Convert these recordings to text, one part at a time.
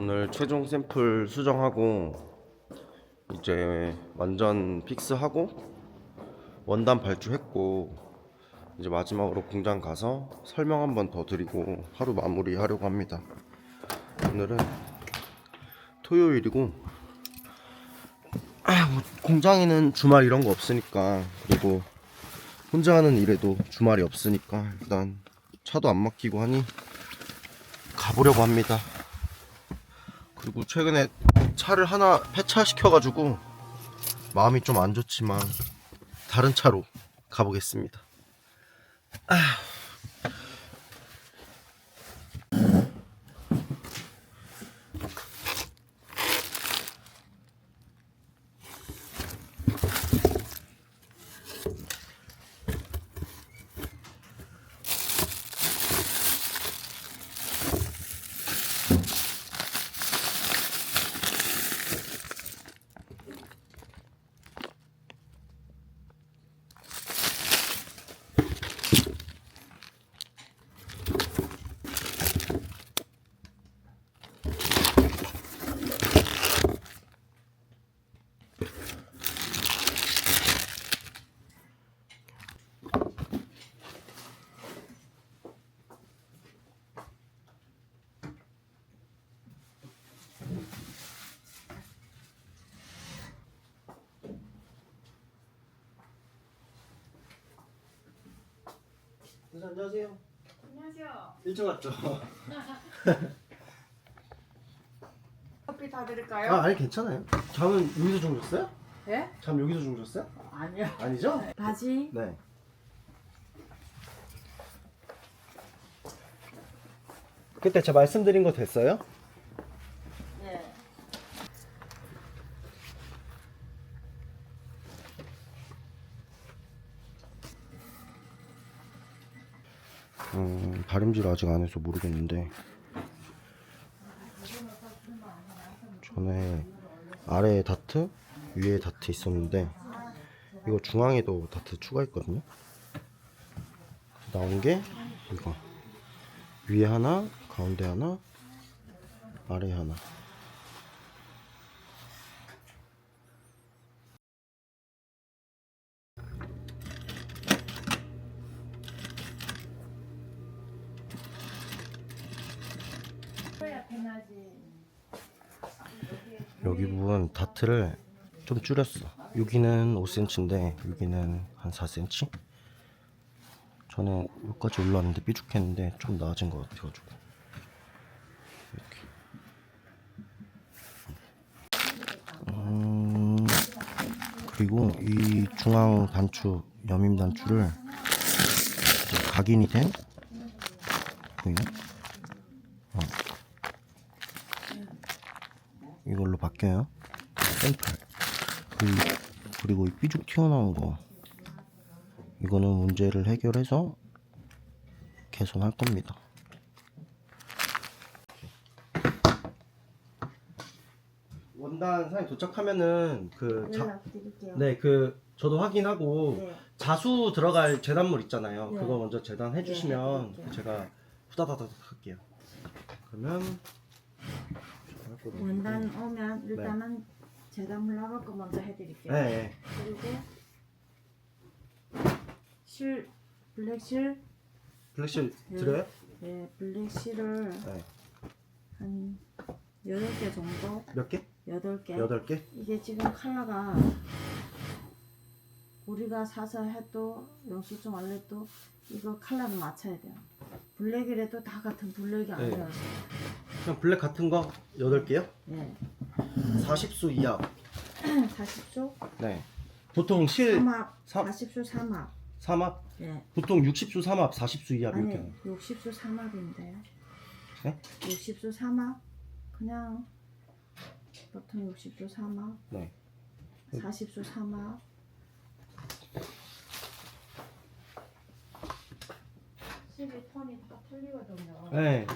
오늘 최종 샘플 수정하고 이제 완전 픽스하고 원단 발주했고 이제 마지막으로 공장 가서 설명 한 번 더 드리고 하루 마무리 하려고 합니다. 오늘은 토요일이고 아, 뭐 공장에는 주말 이런 거 없으니까 그리고 혼자 하는 일에도 주말이 없으니까 일단 차도 안 막히고 하니 가보려고 합니다. 그리고 최근에 차를 하나 폐차시켜가지고 마음이 좀 안 좋지만 다른 차로 가보겠습니다. 안녕하세요. 안녕하세요. 일찍 왔죠? 커피 다 드릴까요? 아 아니 괜찮아요. 잠은 여기서 주무셨어요? 예? 잠 여기서 주무셨어요? 아니요. 아니죠? 바지 네. 그때 제가 말씀드린 거 됐어요? 음, 다림질 아직 안 해서 모르겠는데 전에 아래에 다트, 위에 다트 있었는데 이거 중앙에도 다트 추가했거든요. 나온 게 이거 위에 하나, 가운데 하나, 아래 하나. 여기 부분 다트를 좀 줄였어. 여기는 5cm인데 여기는 한 4cm. 저는 여기까지 올라왔는데 삐죽했는데 좀 나아진 것 같아가지고 이렇게. 음, 그리고 이 중앙 단추 여밈 단추를 각인이 된 보이나? 이걸로 바뀌어요. 샘플. 그리고, 그리고 이 삐죽 튀어나온 거. 이거는 문제를 해결해서 개선할 겁니다. 원단 사장님 도착하면은 그 연락드릴게요. 네, 그 저도 확인하고 네. 자수 들어갈 재단물 있잖아요. 네. 그거 먼저 재단해 주시면 해드릴게요. 제가 후다다닥 할게요. 그러면 할 거거든요. 원단 오면 일단은 재단물 나갈 거 먼저 해드릴게요. 네, 네. 그리고 실 블랙실 블랙실 네. 드려요? 네 블랙실을 네. 한 여덟 개 정도 몇 개? 여덟 개 여덟 개? 이게 지금 컬러가 우리가 사서 해도 영수증 원래도 이거 컬러는 맞춰야 돼요. 블랙이라도 다 같은 블랙이 네. 아니라서. 그냥 블랙 같은 거 여덟 개요? 네. 40수 이하. 40수 네. 보통 실 삼합 삼- 40수 삼합. 삼합 네. 보통 60수 삼합 40수 이하 아니 이렇게. 60수 삼합인데. 네? 60수 삼합 그냥 보통 60수 삼합 네. 40수 삼합 실이 톤이 다 틀리거든요. 네.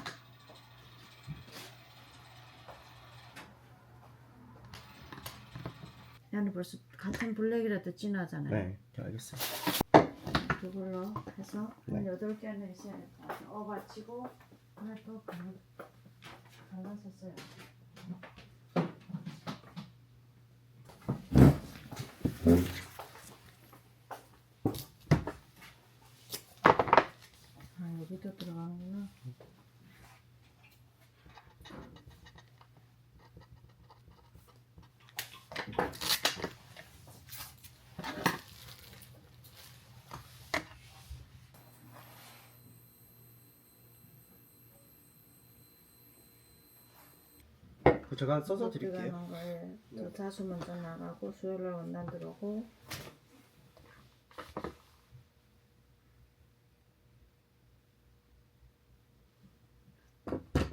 얘는 벌써 같은 블랙이라도 진하잖아요. 네. 알겠어요. 그걸로 해서 네. 한 여덟 개는 있어야 될것 같아요. 어 받치고 그걸 또 갈- 갈라서 써요. 그 제가 써서 드릴게요. 거에 또 자수 먼저 나가고 수요일 날 원단 들어오고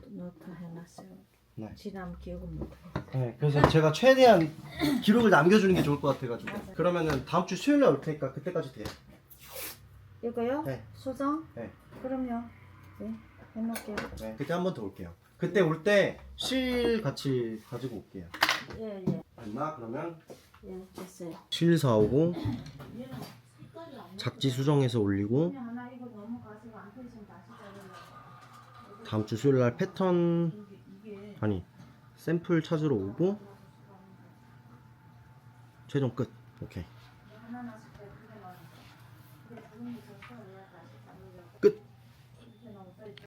노트 해놨어요. 네. 지남 기억은 못해. 네, 그래서 제가 최대한 기록을 남겨주는 게 좋을 것 같아가지고. 맞아요. 그러면은 다음 주 수요일 날 올 테니까 그때까지 돼요. 이거요? 네. 소정? 네. 그럼요. 네, 해놓을게요. 네, 그때 한 번 더 올게요. 그때 올 때 실 같이 가지고 올게요. 예, 예. 맞나? 그러면 예, 됐어요. 실 사오고 작지 수정해서 올리고. 다음 주 수요일 날 패턴 아니 샘플 찾으러 오고 최종 끝. 오케이.